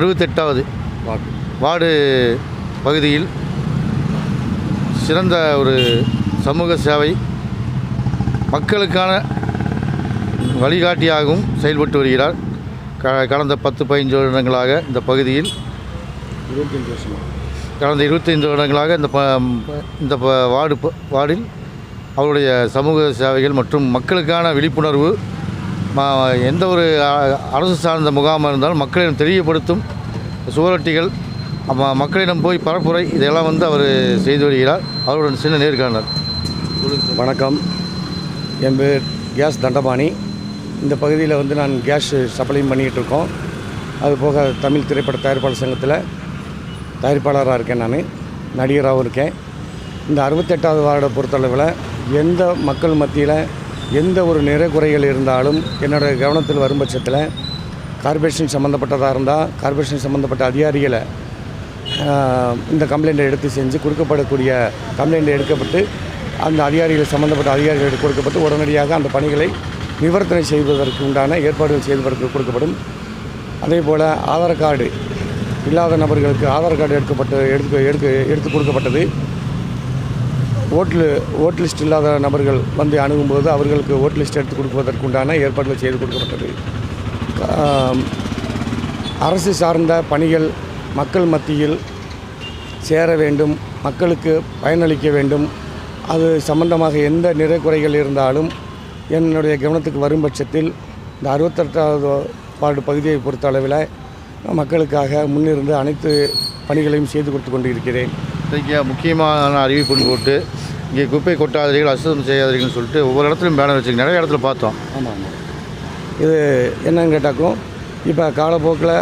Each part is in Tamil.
அறுபத்தெட்டாவது வார்டு. பகுதியில் சிறந்த ஒரு சமூக சேவை மக்களுக்கான வழிகாட்டியாகவும் செயல்பட்டு வருகிறார். க கடந்த பத்து பதினஞ்சு வருடங்களாக இந்த பகுதியில் இருபத்தஞ்சி வருஷமா? கடந்த இருபத்தைந்து வருடங்களாக இந்த ப இந்த வார்டு வார்டில் அவருடைய சமூக சேவைகள் மற்றும் மக்களுக்கான விழிப்புணர்வு எந்த ஒரு அரசு சார்ந்த முகாமாக இருந்தாலும் மக்களிடம் தெரியப்படுத்தும் சுவரொட்டிகள் மக்களிடம் போய் பரப்புரை இதெல்லாம் வந்து அவர் செய்து வருகிறார். அவருடன் சின்ன நேர்காணல். வணக்கம். என் பேர் கேஸ் தண்டபாணி. இந்த பகுதியில் வந்து நான் கேஸ் சப்ளையும் பண்ணிகிட்டு இருக்கோம் அது போக தமிழ் திரைப்பட தயாரிப்பாளர் சங்கத்தில் தயாரிப்பாளராக இருக்கேன் நான். நடிகராகவும் இருக்கேன். இந்த அறுபத்தெட்டாவது வார்டை பொறுத்தளவில் எந்த மக்கள் மத்தியில் எந்த ஒரு நிறைகுறைகள் இருந்தாலும் என்னோடய கவனத்தில் வரும் பட்சத்தில் கார்பரேஷன் சம்மந்தப்பட்டதாக இருந்தால் கார்பரேஷன் சம்மந்தப்பட்ட அதிகாரிகளை இந்த கம்ப்ளைண்ட்டை எடுத்து செஞ்சு கொடுக்கப்படக்கூடிய கம்ப்ளைண்ட் எடுக்கப்பட்டு அந்த அதிகாரிகள் சம்மந்தப்பட்ட அதிகாரிகளுக்கு கொடுக்கப்பட்டு உடனடியாக அந்த பணிகளை நிவர்த்தனை செய்வதற்கு உண்டான ஏற்பாடுகள் செய்வதற்கு கொடுக்கப்படும். அதே போல் ஆதார் கார்டு இல்லாத நபர்களுக்கு ஆதார் கார்டு எடுக்கப்பட்டு எடுத்து எடுக்க எடுத்து கொடுக்கப்பட்டது. ஓட்டு ஓட் லிஸ்ட் இல்லாத நபர்கள் வந்து அணுகும்போது அவர்களுக்கு ஓட் லிஸ்ட் எடுத்து கொடுப்பதற்குண்டான ஏற்பாடுகள் செய்து கொடுக்கப்பட்டது. அரசு சார்ந்த பணிகள் மக்கள் மத்தியில் சேர வேண்டும் மக்களுக்கு பயனளிக்க வேண்டும். அது சம்பந்தமாக எந்த நிறை குறைகள் இருந்தாலும் என்னுடைய கவனத்துக்கு வரும் பட்சத்தில் இந்த அறுபத்தெட்டாவது வார்டு பகுதியை பொறுத்த அளவில் மக்களுக்காக முன்னிருந்து அனைத்து பணிகளையும் செய்து கொடுத்து கொண்டு இருக்கிறேன் இன்றைக்கி முக்கியமான அறிவிப்புன்னு போட்டு இங்கே குப்பை கொட்டாதீர்கள் அசுத்தம் செய்யாதீர்கள்னு சொல்லிட்டு ஒவ்வொரு இடத்துலையும் பேனர் வச்சுருக்கு. நிறைய இடத்துல பார்த்தோம். ஆமாம் ஆமாம் இது என்னன்னு கேட்டாக்கும் இப்போ காலப்போக்கில்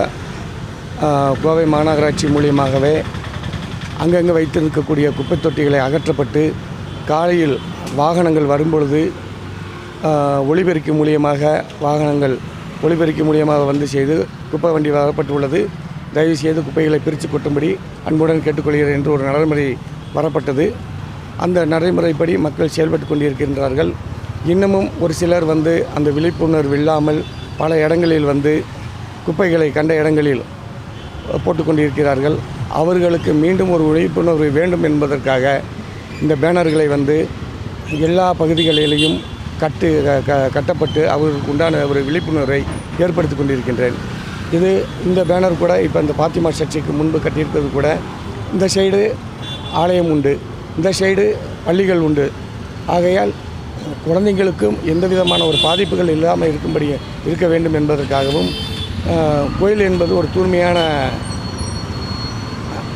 கோவை மாநகராட்சி மூலியமாகவே அங்கங்கே வைத்திருக்கக்கூடிய குப்பை தொட்டிகளை அகற்றப்பட்டு காலையில் வாகனங்கள் வரும்பொழுது ஆ, ஒலிபெருக்கி மூலியமாக வாகனங்கள் ஒலிபெருக்கி மூலியமாக வந்து செய்து குப்பை வண்டி வரப்பட்டுள்ளது தயவு செய்து குப்பைகளை பிரித்து கொட்டும்படி அன்புடன் கேட்டுக்கொள்கிறேன் என்று ஒரு நடைமுறை வரப்பட்டது. அந்த நடைமுறைப்படி மக்கள் செயல்பட்டு கொண்டிருக்கின்றார்கள். இன்னமும் ஒரு சிலர் வந்து அந்த விழிப்புணர்வு இல்லாமல் பல இடங்களில் வந்து குப்பைகளை கண்ட இடங்களில் போட்டுக்கொண்டிருக்கிறார்கள் அவர்களுக்கு மீண்டும் ஒரு விழிப்புணர்வு வேண்டும் என்பதற்காக இந்த பேனர்களை வந்து எல்லா பகுதிகளிலேயும் கட்டு க- க- கட்டப்பட்டு அவர்களுக்கு உண்டான ஒரு விழிப்புணர்வை ஏற்படுத்தி கொண்டிருக்கின்றேன். இது இந்த பேனர் கூட இப்போ இந்த பாத்திமா சர்ச்சைக்கு முன்பு கட்டியிருக்கிறது கூட. இந்த சைடு ஆலயம் உண்டு. இந்த சைடு பள்ளிகள் உண்டு. ஆகையால் குழந்தைங்களுக்கும் எந்த விதமான ஒரு பாதிப்புகள் இல்லாமல் இருக்கும்படி இருக்க வேண்டும் என்பதற்காகவும் கோயில் என்பது ஒரு தூய்மையான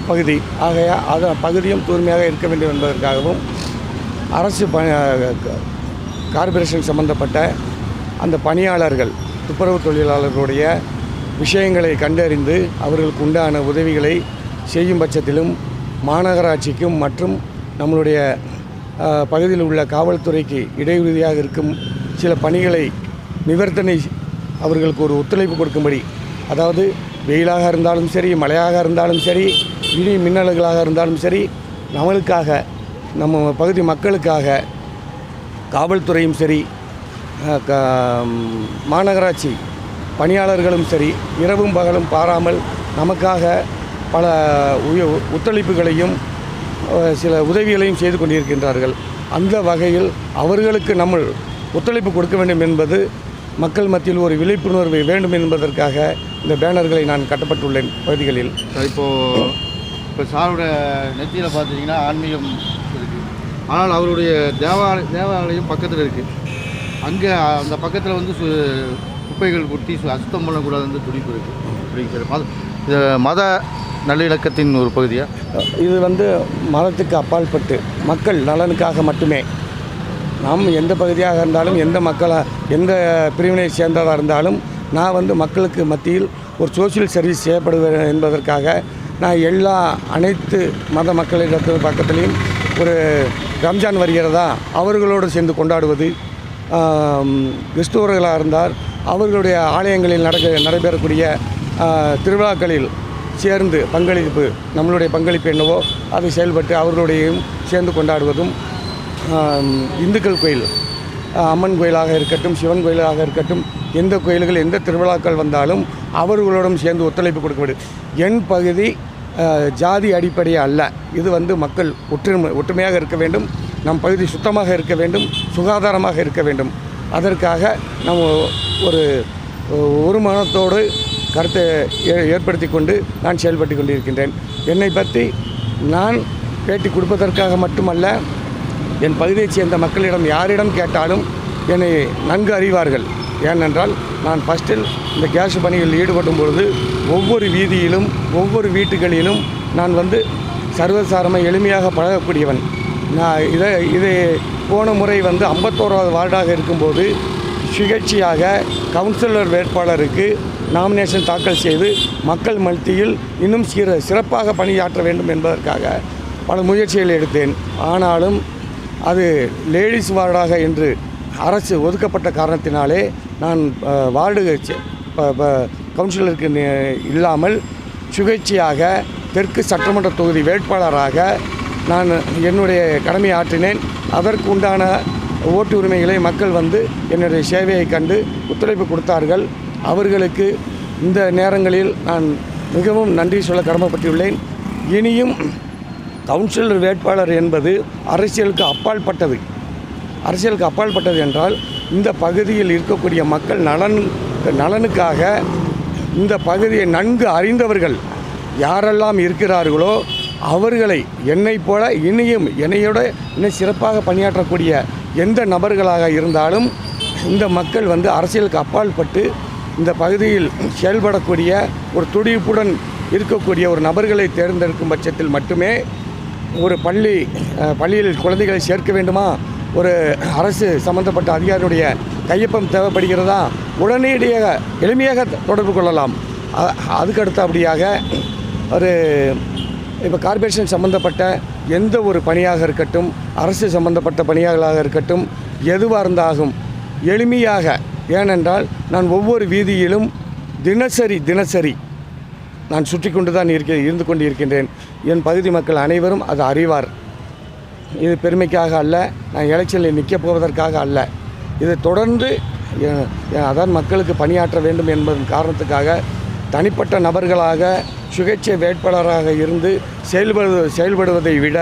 பகுதி. ஆகையா அது பகுதியும் தூய்மையாக இருக்க வேண்டும் என்பதற்காகவும் அரசு ப கார்ப்பரேஷன் சம்பந்தப்பட்ட அந்த பணியாளர்கள் துப்புரவு தொழிலாளர்களுடைய விஷயங்களை கண்டறிந்து அவர்களுக்கு உண்டான உதவிகளை செய்யும் பட்சத்திலும் மாநகராட்சிக்கும் மற்றும் நம்மளுடைய பகுதியில் உள்ள காவல்துறைக்கு இடையூறுதியாக இருக்கும் சில பணிகளை நிவர்த்தனை அவர்களுக்கு ஒரு ஒத்துழைப்பு கொடுக்கும்படி அதாவது வெயிலாக இருந்தாலும் சரி மழையாக இருந்தாலும் சரி இடி மின்னல்களாக இருந்தாலும் சரி நம்மளுக்காக நம்ம பகுதி மக்களுக்காக காவல்துறையும் சரி மாநகராட்சி பணியாளர்களும் சரி இரவும் பகலும் பாராமல் நமக்காக பல உய ஒத்துழைப்புகளையும் சில உதவிகளையும் செய்து கொண்டிருக்கின்றார்கள். அந்த வகையில் அவர்களுக்கு நம்ம ஒத்துழைப்பு கொடுக்க வேண்டும் என்பது மக்கள் மத்தியில் ஒரு விழிப்புணர்வு வேண்டும் என்பதற்காக இந்த பேனர்களை நான் கட்டப்பட்டுள்ளேன் பகுதிகளில். இப்போது இப்போ சாரோட நெத்தியில் பார்த்துட்டிங்கன்னா ஆன்மீகம் இருக்குது ஆனால் அவருடைய தேவாலய தேவாலயம் பக்கத்தில் இருக்குது அங்கே அந்த பக்கத்தில் வந்து சு குப்பைகள் கொட்டி அசுத்தம் பண்ணக்கூடாதுன்னு துடிப்பு இருக்குது அப்படிங்கிற மத இது மத நல்லிணக்கத்தின் ஒரு பகுதியாக இது வந்து மதத்துக்கு அப்பாற்பட்டு மக்கள் நலனுக்காக மட்டுமே. நாம் எந்த பகுதியாக இருந்தாலும் எந்த மக்களாக எந்த பிரிவினை சேர்ந்ததாக இருந்தாலும் நான் வந்து மக்களுக்கு மத்தியில் ஒரு சோஷியல் சர்வீஸ் செய்யப்படுவேன் என்பதற்காக நான் எல்லா அனைத்து மத மக்களிடத்து பக்கத்துலேயும் ஒரு ரம்ஜான் வருகிறதா அவர்களோடு சேர்ந்து கொண்டாடுவது கிறிஸ்துவர்களாக இருந்தால் அவர்களுடைய ஆலயங்களில் நடக்க நடைபெறக்கூடிய திருவிழாக்களில் சேர்ந்து பங்களிப்பு நம்மளுடைய பங்களிப்பு என்னவோ அதை செயல்பட்டு அவர்களுடையும் சேர்ந்து கொண்டாடுவதும் இந்துக்கள் கோயில் அம்மன் கோயிலாக இருக்கட்டும் சிவன் கோயிலாக இருக்கட்டும் எந்த கோயில்கள் எந்த திருவிழாக்கள் வந்தாலும் அவர்களோடும் சேர்ந்து ஒத்துழைப்பு கொடுக்க வேண்டும் என் பகுதி ஜாதி அடிப்படை அல்ல. இது வந்து மக்கள் ஒற்றுமை ஒற்றுமையாக இருக்க வேண்டும். நம் பகுதி சுத்தமாக இருக்க வேண்டும் சுகாதாரமாக இருக்க வேண்டும். அதற்காக நம்ம ஒரு ஒரு மனத்தோடு கருத்தை ஏ- ஏற்படுத்தி கொண்டு நான் செயல்பட்டு கொண்டிருக்கின்றேன். என்னை பற்றி நான் பேட்டி கொடுப்பதற்காக மட்டுமல்ல என் பகுதியைச் சேர்ந்த மக்களிடம் யாரிடம் கேட்டாலும் என்னை நன்கு அறிவார்கள். ஏனென்றால் நான் ஃபஸ்ட்டில் இந்த கேஸ் பணியில் ஈடுபடும் பொழுது ஒவ்வொரு வீதியிலும் ஒவ்வொரு வீட்டுகளிலும் நான் வந்து சர்வசாரமாக எளிமையாக பழகக்கூடியவன். நான் இதை இதை போன முறை வந்து ஐம்பத்தோராவது வார்டாக இருக்கும்போது சுயேட்சையாக கவுன்சிலர் வேட்பாளருக்கு நாமினேஷன் தாக்கல் செய்து மக்கள் மத்தியில் இன்னும் சிற சிறப்பாக பணியாற்ற வேண்டும் என்பதற்காக பல முயற்சிகள் எடுத்தேன். ஆனாலும் அது லேடிஸ் வார்டாக என்று அரசு ஒதுக்கப்பட்ட காரணத்தினாலே நான் வார்டு கவுன்சிலருக்கு இல்லாமல் சுகேட்சையாக தெற்கு சட்டமன்ற தொகுதி வேட்பாளராக நான் என்னுடைய கடமையை ஆற்றினேன். அதற்கு உண்டான ஓட்டு உரிமைகளை மக்கள் வந்து என்னுடைய சேவையை கண்டு ஒத்துழைப்பு கொடுத்தார்கள். அவர்களுக்கு இந்த நேரங்களில் நான் மிகவும் நன்றி சொல்ல கடமைப்பட்டுள்ளேன். இனியும் கவுன்சிலர் வேட்பாளர் என்பது அரசியலுக்கு அப்பாற்பட்டது அரசியலுக்கு அப்பாற்பட்டது என்றால் இந்த பகுதியில் இருக்கக்கூடிய மக்கள் நலன் நலனுக்காக இந்த பகுதியை நன்கு அறிந்தவர்கள் யாரெல்லாம் இருக்கிறார்களோ அவர்களை என்னை போல இனியும் என்னையோட இன்னும் சிறப்பாக பணியாற்றக்கூடிய எந்த நபர்களாக இருந்தாலும் இந்த மக்கள் வந்து அரசியலுக்கு அப்பாற்பட்டு இந்த பகுதியில் செயல்படக்கூடிய ஒரு துடிப்புடன் இருக்கக்கூடிய ஒரு நபர்களை தேர்ந்தெடுக்கும் பட்சத்தில் மட்டுமே ஒரு பள்ளி பள்ளியில் குழந்தைகளை சேர்க்க வேண்டுமா? ஒரு அரசு சம்பந்தப்பட்ட அதிகாரியுடைய கையொப்பம் தேவைப்படுகிறதா? உடனடியாக எளிமையாக தொடர்பு கொள்ளலாம். அதுக்கு அடுத்தபடியாக ஒரு இப்போ கார்பரேஷன் சம்பந்தப்பட்ட எந்த ஒரு பணியாக இருக்கட்டும் அரசு சம்பந்தப்பட்ட பணியாக இருக்கட்டும் எதுவாக இருந்தாகும் எளிமையாக. ஏனென்றால் நான் ஒவ்வொரு வீதியிலும் தினசரி தினசரி நான் சுற்றி கொண்டு தான் இருக்க இருந்து கொண்டு இருக்கின்றேன் என் பகுதி மக்கள் அனைவரும் அது அறிவார். இது பெருமைக்காக அல்ல நான் எலெக்ஷனில் நிற்கப் போவதற்காக அல்ல. இது தொடர்ந்து அதான் மக்களுக்கு பணியாற்ற வேண்டும் என்பதன் காரணத்துக்காக தனிப்பட்ட நபர்களாக சுயேட்சை வேட்பாளராக இருந்து செயல்படு செயல்படுவதை விட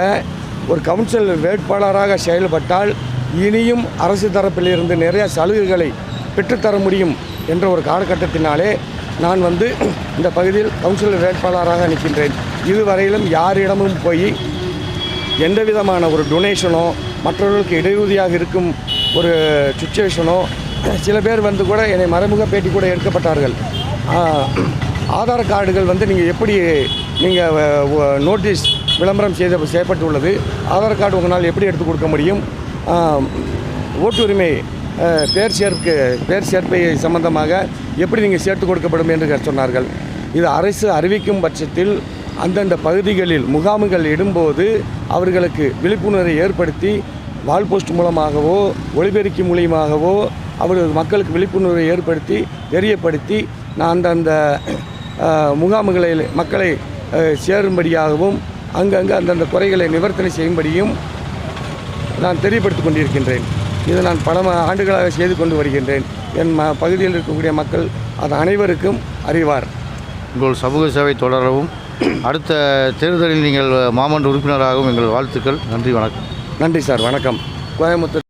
ஒரு கவுன்சில் வேட்பாளராக செயல்பட்டால் இனியும் அரசு தரப்பிலிருந்து நிறைய சலுகைகளை பெற்றுத்தர முடியும் என்ற ஒரு காலகட்டத்தினாலே நான் வந்து இந்த பகுதியில் கவுன்சிலர் வேட்பாளராக நிற்கின்றேன். இதுவரையிலும் யாரிடமும் போய் எந்த விதமான ஒரு டொனேஷனோ மற்றவர்களுக்கு இடையூதியாக இருக்கும் ஒரு சுச்சுவேஷனோ சில பேர் வந்து கூட என்னை மறைமுக பேட்டி கூட எடுக்கப்பட்டார்கள். ஆதார் கார்டுகள் வந்து நீங்கள் எப்படி நீங்கள் நோட்டீஸ் விளம்பரம் செய்த செய்யப்பட்டுள்ளது. ஆதார் கார்டு உங்களால் எப்படி எடுத்து கொடுக்க முடியும்? ஓட்டுரிமை பேர் சேர்ப்பு பேர் சேர்ப்பை சம்பந்தமாக எப்படி நீங்கள் சேர்த்து கொடுக்கப்படும் என்று சொன்னார்கள். இது அரசு அறிவிக்கும் பட்சத்தில் அந்தந்த பகுதிகளில் முகாம்கள் இடும்போது அவர்களுக்கு விழிப்புணர்வை ஏற்படுத்தி வால் போஸ்ட் மூலமாகவோ ஒளிபெருக்கி மூலியமாகவோ அவர்கள் மக்களுக்கு விழிப்புணர்வை ஏற்படுத்தி தெரியப்படுத்தி நான் அந்தந்த முகாம்களில் மக்களை சேரும்படியாகவும் அங்கங்கே அந்தந்த குறைகளை நிவர்த்தனை செய்யும்படியும் நான் தெரியப்படுத்திக் கொண்டிருக்கின்றேன். இது நான் பல ஆண்டுகளாக செய்து கொண்டு வருகின்றேன். என் ம பகுதியில் இருக்கக்கூடிய மக்கள் அது அனைவருக்கும் அறிவார். உங்கள் சமூக சேவை தொடரவும் அடுத்த தேர்தலில் நீங்கள் மாமன்ற உறுப்பினராகவும் எங்கள் வாழ்த்துக்கள். நன்றி வணக்கம். நன்றி சார் வணக்கம். கோயம்புத்தூர்